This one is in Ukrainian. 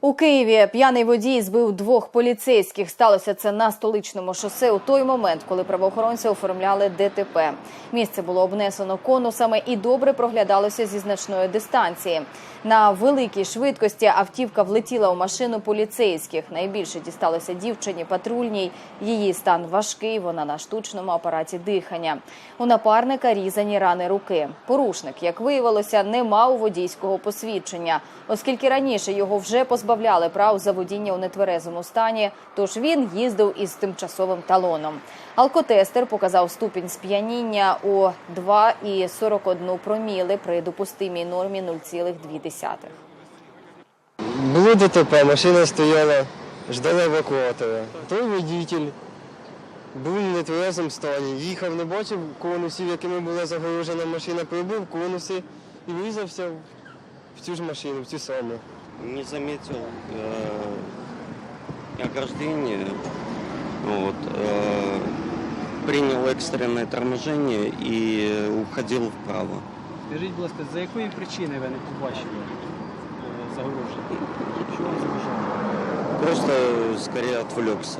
У Києві п'яний водій збив двох поліцейських. Сталося це на столичному шосе у той момент, коли правоохоронці оформляли ДТП. Місце було обнесено конусами і добре проглядалося зі значної дистанції. На великій швидкості автівка влетіла у машину поліцейських. Найбільше дісталося дівчині патрульній. Її стан важкий. Вона на штучному апараті дихання. У напарника різані рани руки. Порушник, як виявилося, не мав водійського посвідчення, оскільки раніше його вже позбавляли прав за водіння у нетверезому стані. Тож він їздив із тимчасовим талоном. Алкотестер показав ступінь сп'яніння у 2,41 проміли при допустимій нормі 0,2. Було ДТП, машина стояла, ждала евакуатора. Той водитель був в нетверезому стані, їхав, не бачив конусів, якими була загорожена машина, прибув конуси і врізався в цю ж машину, в цю саму не заметил э, ограждение, вот, э, принял экстренное торможение и уходил вправо. Скажіть, будь ласка, за якої причини ви не побачили е, загороження? Що вам заважало? Просто скорее отвлекся.